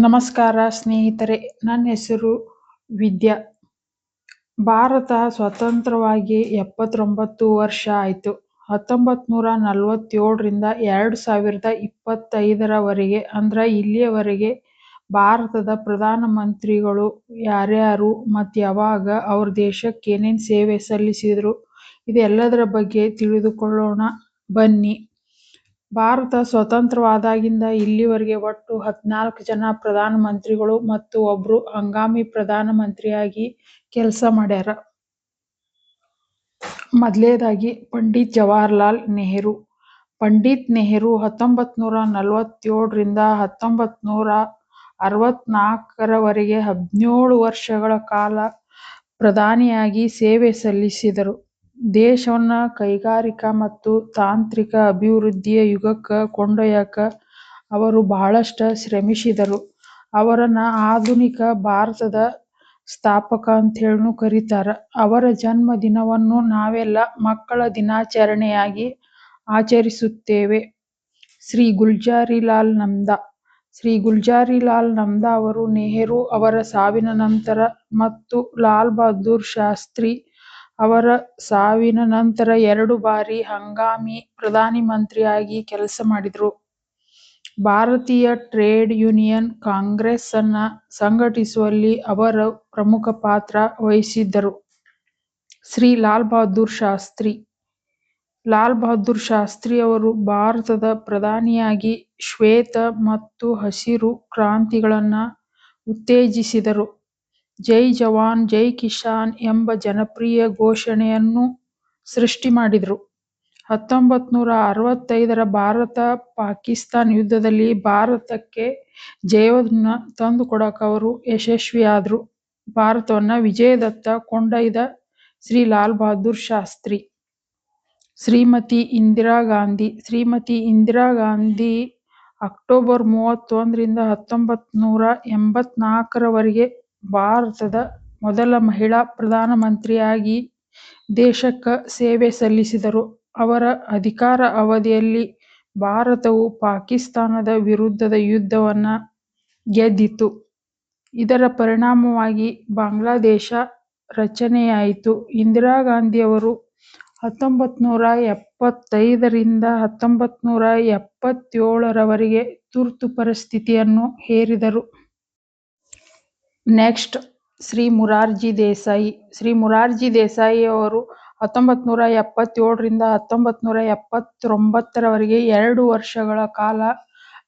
ನಮಸ್ಕಾರ ಸ್ನೇಹಿತರೆ, ನನ್ನ ಹೆಸರು ವಿದ್ಯಾ. ಭಾರತ ಸ್ವತಂತ್ರವಾಗಿ ಎಪ್ಪತ್ತೊಂಬತ್ತು ವರ್ಷ ಆಯಿತು. ಹತ್ತೊಂಬತ್ತು ನೂರ ನಲವತ್ತೇಳರಿಂದ ಎರಡು ಸಾವಿರದ ಇಪ್ಪತ್ತೈದರವರೆಗೆ, ಅಂದ್ರೆ ಇಲ್ಲಿಯವರೆಗೆ ಭಾರತದ ಪ್ರಧಾನಮಂತ್ರಿಗಳು ಯಾರ್ಯಾರು ಮತ್ತು ಯಾವಾಗ ಅವ್ರ ದೇಶಕ್ಕೆ ಏನೇನು ಸೇವೆ ಸಲ್ಲಿಸಿದರು, ಇದೆಲ್ಲದರ ಬಗ್ಗೆ ತಿಳಿದುಕೊಳ್ಳೋಣ. ಬನ್ನಿ. ಭಾರತ ಸ್ವತಂತ್ರವಾದಾಗಿಂದ ಇಲ್ಲಿವರೆಗೆ ಒಟ್ಟು ಹದ್ನಾಲ್ಕು ಜನ ಪ್ರಧಾನ ಮಂತ್ರಿಗಳು ಮತ್ತು ಒಬ್ರು ಹಂಗಾಮಿ ಪ್ರಧಾನ ಮಂತ್ರಿಯಾಗಿ ಕೆಲಸ ಮಾಡ್ಯಾರ. ಮೊದಲನೇದಾಗಿ ಪಂಡಿತ್ ಜವಾಹರಲಾಲ್ ನೆಹರು ಪಂಡಿತ್ ನೆಹರು ಹತ್ತೊಂಬತ್ನೂರ ನಲವತ್ತೇಳರಿಂದ ಹತ್ತೊಂಬತ್ನೂರ ಅರವತ್ನಾಲ್ಕರವರೆಗೆ ಹದಿನೇಳು ವರ್ಷಗಳ ಕಾಲ ಪ್ರಧಾನಿಯಾಗಿ ಸೇವೆ ಸಲ್ಲಿಸಿದರು. ದೇಶವನ್ನ ಕೈಗಾರಿಕಾ ಮತ್ತು ತಾಂತ್ರಿಕ ಅಭಿವೃದ್ಧಿಯ ಯುಗಕ್ಕ ಕೊಂಡೊಯ್ಯಾಕ ಅವರು ಬಹಳಷ್ಟ ಶ್ರಮಿಸಿದರು. ಅವರನ್ನ ಆಧುನಿಕ ಭಾರತದ ಸ್ಥಾಪಕ ಅಂತ ಅಂತೇಳಿನೂ ಕರೀತಾರ. ಅವರ ಜನ್ಮ ದಿನವನ್ನು ನಾವೆಲ್ಲ ಮಕ್ಕಳ ದಿನಾಚರಣೆಯಾಗಿ ಆಚರಿಸುತ್ತೇವೆ. ಶ್ರೀ ಗುಲ್ಜಾರಿಲಾಲ್ ನಂದಾ ಶ್ರೀ ಗುಲ್ಜಾರಿಲಾಲ್ ನಂದಾ ಅವರು ನೆಹರು ಅವರ ಸಾವಿನ ನಂತರ ಮತ್ತು ಲಾಲ್ ಬಹದ್ದೂರ್ ಶಾಸ್ತ್ರಿ ಅವರ ಸಾವಿನ ನಂತರ ಎರಡು ಬಾರಿ ಹಂಗಾಮಿ ಪ್ರಧಾನಮಂತ್ರಿಯಾಗಿ ಕೆಲಸ ಮಾಡಿದ್ರು. ಭಾರತೀಯ ಟ್ರೇಡ್ ಯೂನಿಯನ್ ಕಾಂಗ್ರೆಸ್ ಅನ್ನ ಸಂಘಟಿಸುವಲ್ಲಿ ಅವರು ಪ್ರಮುಖ ಪಾತ್ರ ವಹಿಸಿದ್ದರು. ಶ್ರೀ ಲಾಲ್ ಬಹದ್ದೂರ್ ಶಾಸ್ತ್ರಿ ಲಾಲ್ ಬಹದ್ದೂರ್ ಶಾಸ್ತ್ರಿ ಅವರು ಭಾರತದ ಪ್ರಧಾನಿಯಾಗಿ ಶ್ವೇತ ಮತ್ತು ಹಸಿರು ಕ್ರಾಂತಿಗಳನ್ನ ಉತ್ತೇಜಿಸಿದರು. ಜೈ ಜವಾನ್, ಜೈ ಕಿಸಾನ್ ಎಂಬ ಜನಪ್ರಿಯ ಘೋಷಣೆಯನ್ನು ಸೃಷ್ಟಿ ಮಾಡಿದ್ರು. ಹತ್ತೊಂಬತ್ನೂರ ಅರವತ್ತೈದರ ಭಾರತ-ಪಾಕಿಸ್ತಾನ್ ಯುದ್ಧದಲ್ಲಿ ಭಾರತಕ್ಕೆ ಜಯವನ್ನ ತಂದುಕೊಡಾಕ ಅವರು ಯಶಸ್ವಿಯಾದ್ರು. ಭಾರತವನ್ನ ವಿಜಯದತ್ತ ಕೊಂಡೊಯ್ದ ಶ್ರೀ ಲಾಲ್ ಬಹದ್ದೂರ್ ಶಾಸ್ತ್ರಿ. ಶ್ರೀಮತಿ ಇಂದಿರಾ ಗಾಂಧಿ, ಶ್ರೀಮತಿ ಇಂದಿರಾ ಗಾಂಧಿ ಅಕ್ಟೋಬರ್ ಮೂವತ್ತೊಂದರಿಂದ ಹತ್ತೊಂಬತ್ನೂರ ಎಂಬತ್ನಾಲ್ಕರವರೆಗೆ ಭಾರತದ ಮೊದಲ ಮಹಿಳಾ ಪ್ರಧಾನಮಂತ್ರಿಯಾಗಿ ದೇಶಕ್ಕ ಸೇವೆ ಸಲ್ಲಿಸಿದರು. ಅವರ ಅಧಿಕಾರ ಅವಧಿಯಲ್ಲಿ ಭಾರತವು ಪಾಕಿಸ್ತಾನದ ವಿರುದ್ಧದ ಯುದ್ಧವನ್ನ ಗೆದ್ದಿತು. ಇದರ ಪರಿಣಾಮವಾಗಿ ಬಾಂಗ್ಲಾದೇಶ ರಚನೆಯಾಯಿತು. ಇಂದಿರಾ ಗಾಂಧಿ ಅವರು ಹತ್ತೊಂಬತ್ನೂರ ಎಪ್ಪತ್ತೈದರಿಂದ ಹತ್ತೊಂಬತ್ನೂರ ಎಪ್ಪತ್ತೇಳರವರೆಗೆ ತುರ್ತು ಪರಿಸ್ಥಿತಿಯನ್ನು ಹೇರಿದರು. ನೆಕ್ಸ್ಟ್ ಶ್ರೀ ಮುರಾರ್ಜಿ ದೇಸಾಯಿ ಶ್ರೀ ಮುರಾರ್ಜಿ ದೇಸಾಯಿ ಅವರು ಹತ್ತೊಂಬತ್ನೂರ ಎಪ್ಪತ್ತೇಳರಿಂದ ಹತ್ತೊಂಬತ್ನೂರ ಎಪ್ಪತ್ತೊಂಬತ್ತರವರೆಗೆ ಎರಡು ವರ್ಷಗಳ ಕಾಲ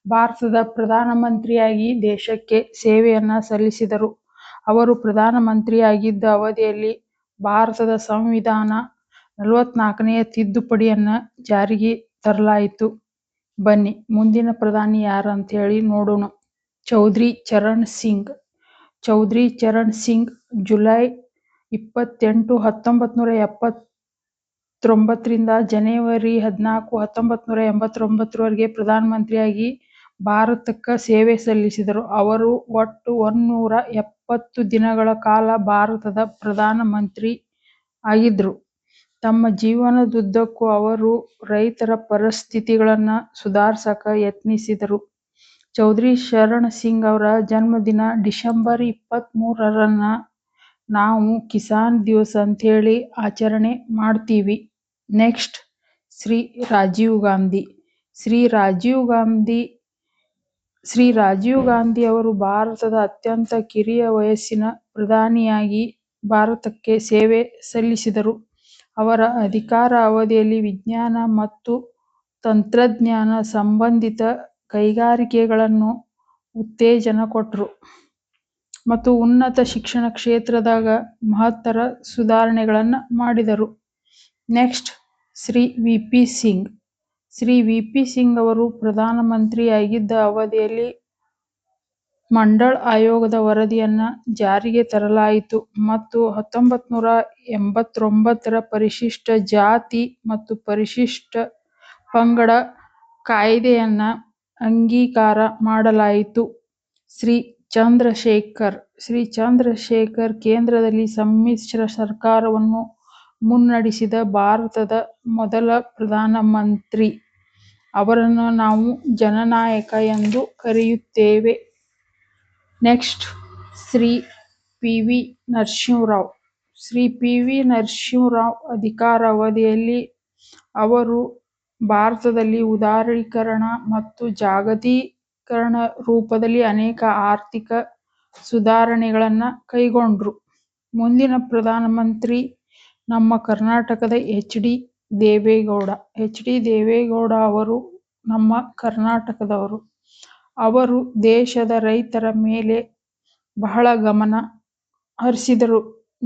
ಭಾರತದ ಪ್ರಧಾನಮಂತ್ರಿಯಾಗಿ ದೇಶಕ್ಕೆ ಸೇವೆಯನ್ನು ಸಲ್ಲಿಸಿದರು. ಅವರು ಪ್ರಧಾನಮಂತ್ರಿಯಾಗಿದ್ದ ಅವಧಿಯಲ್ಲಿ ಭಾರತದ ಸಂವಿಧಾನ ನಲವತ್ನಾಲ್ಕನೆಯ ತಿದ್ದುಪಡಿಯನ್ನು ಜಾರಿಗೆ ತರಲಾಯಿತು. ಬನ್ನಿ, ಮುಂದಿನ ಪ್ರಧಾನಿ ಯಾರಂತೇಳಿ ನೋಡೋಣ. ಚೌಧರಿ ಚರಣ್ ಸಿಂಗ್ ಚೌಧರಿ ಚರಣ್ ಸಿಂಗ್, ಜುಲೈ ಇಪ್ಪತ್ತೆಂಟು ಹತ್ತೊಂಬತ್ನೂರ ರಿಂದ ಜನವರಿ ಹದಿನಾಲ್ಕು ಹತ್ತೊಂಬತ್ನೂರ ಎಂಬತ್ತೊಂಬತ್ತರವರೆಗೆ ಪ್ರಧಾನಮಂತ್ರಿಯಾಗಿ ಭಾರತಕ್ಕೆ ಸೇವೆ ಸಲ್ಲಿಸಿದರು. ಅವರು ಒಟ್ಟು ಒಂನ್ನೂರ ಎಪ್ಪತ್ತು ದಿನಗಳ ಕಾಲ ಭಾರತದ ಪ್ರಧಾನ ಮಂತ್ರಿ ಆಗಿದ್ರು. ತಮ್ಮ ಜೀವನದುದ್ದಕ್ಕೂ ಅವರು ರೈತರ ಪರಿಸ್ಥಿತಿಗಳನ್ನ ಸುಧಾರ್ಸಾಕ ಯತ್ನಿಸಿದರು. ಚೌಧರಿ ಶರಣ್ ಸಿಂಗ್ ಅವರ ಜನ್ಮದಿನ ಡಿಸೆಂಬರ್ ಇಪ್ಪತ್ಮೂರರನ್ನ ನಾವು ಕಿಸಾನ್ ದಿವಸ್ ಅಂತೇಳಿ ಆಚರಣೆ ಮಾಡ್ತೀವಿ. ನೆಕ್ಸ್ಟ್, ಶ್ರೀ ರಾಜೀವ್ ಗಾಂಧಿ ಶ್ರೀ ರಾಜೀವ್ ಗಾಂಧಿ, ಶ್ರೀ ರಾಜೀವ್ ಗಾಂಧಿ ಅವರು ಭಾರತದ ಅತ್ಯಂತ ಕಿರಿಯ ವಯಸ್ಸಿನ ಪ್ರಧಾನಿಯಾಗಿ ಭಾರತಕ್ಕೆ ಸೇವೆ ಸಲ್ಲಿಸಿದರು. ಅವರ ಅಧಿಕಾರ ಅವಧಿಯಲ್ಲಿ ವಿಜ್ಞಾನ ಮತ್ತು ತಂತ್ರಜ್ಞಾನ ಸಂಬಂಧಿತ ಕೈಗಾರಿಕೆಗಳನ್ನು ಉತ್ತೇಜನ ಕೊಟ್ರು ಮತ್ತು ಉನ್ನತ ಶಿಕ್ಷಣ ಕ್ಷೇತ್ರದಾಗ ಮಹತ್ತರ ಸುಧಾರಣೆಗಳನ್ನ ಮಾಡಿದರು. Next, Shri V. P. Singh Shri V. P. Singh ಅವರು ಪ್ರಧಾನಮಂತ್ರಿಯಾಗಿದ್ದ ಅವಧಿಯಲ್ಲಿ ಮಂಡಳ ಆಯೋಗದ ವರದಿಯನ್ನ ಜಾರಿಗೆ ತರಲಾಯಿತು ಮತ್ತು ಹತ್ತೊಂಬತ್ನೂರ ಎಂಬತ್ತೊಂಬತ್ತರ ಪರಿಶಿಷ್ಟ ಜಾತಿ ಮತ್ತು ಪರಿಶಿಷ್ಟ ಪಂಗಡ ಕಾಯ್ದೆಯನ್ನ ಅಂಗೀಕಾರ ಮಾಡಲಾಯಿತು. ಶ್ರೀ ಚಂದ್ರಶೇಖರ್ ಶ್ರೀ ಚಂದ್ರಶೇಖರ್ ಕೇಂದ್ರದಲ್ಲಿ ಸಮ್ಮಿಶ್ರ ಸರ್ಕಾರವನ್ನು ಮುನ್ನಡೆಸಿದ ಭಾರತದ ಮೊದಲ ಪ್ರಧಾನಮಂತ್ರಿ. ಅವರನ್ನು ನಾವು ಜನನಾಯಕ ಎಂದು ಕರೆಯುತ್ತೇವೆ. Next, Shri P. V. Narasimha Rao Shri P. V. Narasimha Rao ಅಧಿಕಾರಾವಧಿಯಲ್ಲಿ ಅವರು ಭಾರತದಲ್ಲಿ ಉದಾರೀಕರಣ ಮತ್ತು ಜಾಗತೀಕರಣ ರೂಪದಲ್ಲಿ ಅನೇಕ ಆರ್ಥಿಕ ಸುಧಾರಣೆಗಳನ್ನ ಕೈಗೊಂಡ್ರು. ಮುಂದಿನ ಪ್ರಧಾನಮಂತ್ರಿ ನಮ್ಮ ಕರ್ನಾಟಕದ H. D. Deve Gowda. H. D. Deve Gowda ಅವರು ನಮ್ಮ ಕರ್ನಾಟಕದವರು. ಅವರು ದೇಶದ ರೈತರ ಮೇಲೆ ಬಹಳ ಗಮನ ಹರಿಸಿದರು.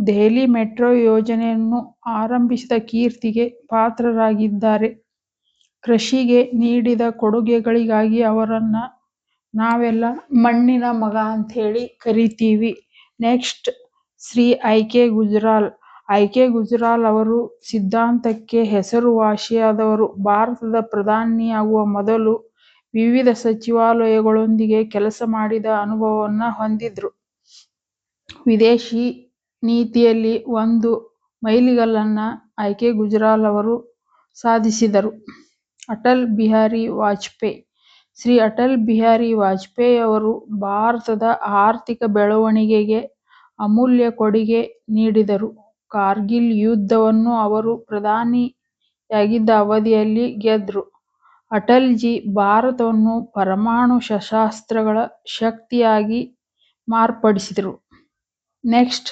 ದೆಹಲಿ ಮೆಟ್ರೋ ಯೋಜನೆಯನ್ನು ಆರಂಭಿಸಿದ ಕೀರ್ತಿಗೆ ಪಾತ್ರರಾಗಿದ್ದಾರೆ. ಕೃಷಿಗೆ ನೀಡಿದ ಕೊಡುಗೆಗಳಿಗಾಗಿ ಅವರನ್ನ ನಾವೆಲ್ಲ ಮಣ್ಣಿನ ಮಗ ಅಂಥೇಳಿ ಕರೀತೀವಿ. Next Shri I. K. Gujral. I. K. Gujral ಅವರು ಸಿದ್ಧಾಂತಕ್ಕೆ ಹೆಸರುವಾಸಿಯಾದವರು. ಭಾರತದ ಪ್ರಧಾನಿಯಾಗುವ ಮೊದಲು ವಿವಿಧ ಸಚಿವಾಲಯಗಳೊಂದಿಗೆ ಕೆಲಸ ಮಾಡಿದ ಅನುಭವವನ್ನ ಹೊಂದಿದ್ರು. ವಿದೇಶಿ ನೀತಿಯಲ್ಲಿ ಒಂದು ಮೈಲಿಗಲ್ಲನ್ನ ಐ. ಕೆ. ಗುಜರಾಲ್ ಅವರು ಸಾಧಿಸಿದರು. ಅಟಲ್ ಬಿಹಾರಿ ವಾಜಪೇಯಿ. ಶ್ರೀ ಅಟಲ್ ಬಿಹಾರಿ ವಾಜಪೇಯಿ ಅವರು ಭಾರತದ ಆರ್ಥಿಕ ಬೆಳವಣಿಗೆಗೆ ಅಮೂಲ್ಯ ಕೊಡುಗೆ ನೀಡಿದರು. ಕಾರ್ಗಿಲ್ ಯುದ್ಧವನ್ನು ಅವರು ಪ್ರಧಾನಿಯಾಗಿದ್ದ ಅವಧಿಯಲ್ಲಿ ಗೆದ್ರು. ಅಟಲ್ಜಿ ಭಾರತವನ್ನು ಪರಮಾಣು ಶಸ್ತ್ರಾಸ್ತ್ರಗಳ ಶಕ್ತಿಯಾಗಿ ಮಾರ್ಪಡಿಸಿದ್ರು. Next,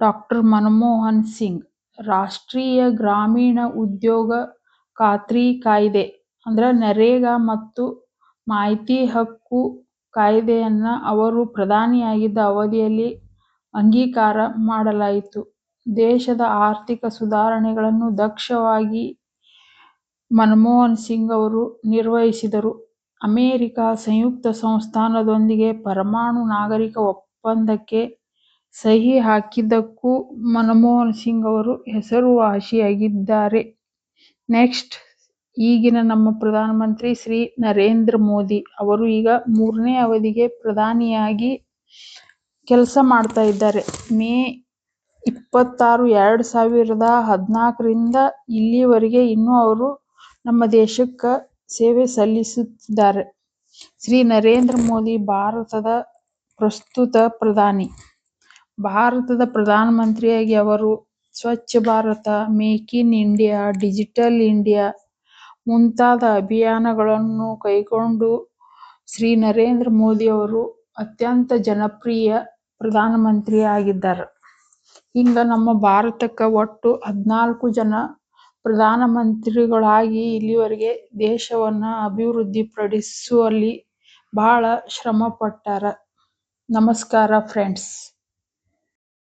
doctor Manmohan Singh. ರಾಷ್ಟ್ರೀಯ ಗ್ರಾಮೀಣ ಉದ್ಯೋಗ ಖಾತ್ರಿ ಕಾಯ್ದೆ ಅಂದ್ರ ನರೇಗಾ ಮತ್ತು ಮಾಹಿತಿ ಹಕ್ಕು ಕಾಯ್ದೆಯನ್ನ ಅವರು ಪ್ರಧಾನಿಯಾಗಿದ್ದ ಅವಧಿಯಲ್ಲಿ ಅಂಗೀಕಾರ ಮಾಡಲಾಯಿತು. ದೇಶದ ಆರ್ಥಿಕ ಸುಧಾರಣೆಗಳನ್ನು ದಕ್ಷವಾಗಿ ಮನಮೋಹನ್ ಸಿಂಗ್ ಅವರು ನಿರ್ವಹಿಸಿದರು. ಅಮೆರಿಕ ಸಂಯುಕ್ತ ಸಂಸ್ಥಾನದೊಂದಿಗೆ ಪರಮಾಣು ನಾಗರಿಕ ಒಪ್ಪಂದಕ್ಕೆ ಸಹಿ ಹಾಕಿದ್ದಕ್ಕೂ ಮನಮೋಹನ್ ಸಿಂಗ್ ಅವರು ಹೆಸರುವಾಸಿಯಾಗಿದ್ದಾರೆ. ನೆಕ್ಸ್ಟ್ ಈಗಿನ ನಮ್ಮ ಪ್ರಧಾನಮಂತ್ರಿ ಶ್ರೀ ನರೇಂದ್ರ ಮೋದಿ. ಅವರು ಈಗ ಮೂರನೇ ಅವಧಿಗೆ ಪ್ರಧಾನಿಯಾಗಿ ಕೆಲಸ ಮಾಡ್ತಾ ಇದ್ದಾರೆ. ಮೇ ಇಪ್ಪತ್ತಾರು, ಎರಡು ಸಾವಿರದ ಹದಿನಾಲ್ಕರಿಂದ ಇಲ್ಲಿವರೆಗೆ ಇನ್ನೂ ಅವರು ನಮ್ಮ ದೇಶಕ್ಕ ಸೇವೆ ಸಲ್ಲಿಸುತ್ತಿದ್ದಾರೆ. ಶ್ರೀ ನರೇಂದ್ರ ಮೋದಿ ಭಾರತದ ಪ್ರಸ್ತುತ ಪ್ರಧಾನಿ. ಭಾರತದ ಪ್ರಧಾನಮಂತ್ರಿಯಾಗಿ ಅವರು Swachh Bharat, make in India, digital India ಮುಂತಾದ ಅಭಿಯಾನಗಳನ್ನು ಕೈಗೊಂಡು ಶ್ರೀ ನರೇಂದ್ರ ಮೋದಿ ಅವರು ಅತ್ಯಂತ ಜನಪ್ರಿಯ ಪ್ರಧಾನಮಂತ್ರಿ ಆಗಿದ್ದಾರೆ ಹಿಂಗ ನಮ್ಮ ಭಾರತಕ್ಕ ಒಟ್ಟು ಹದ್ನಾಲ್ಕು ಜನ ಪ್ರಧಾನಮಂತ್ರಿಗಳಾಗಿ ಇಲ್ಲಿವರೆಗೆ ದೇಶವನ್ನ ಅಭಿವೃದ್ಧಿಪಡಿಸುವಲ್ಲಿ ಬಹಳ ಶ್ರಮ ಪಟ್ಟಾರ. ನಮಸ್ಕಾರ friends.